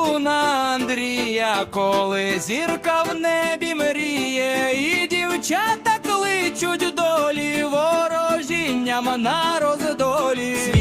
Шатуна Андрія, коли зірка в небі мріє, і дівчата кличуть долі ворожінням на роздолі.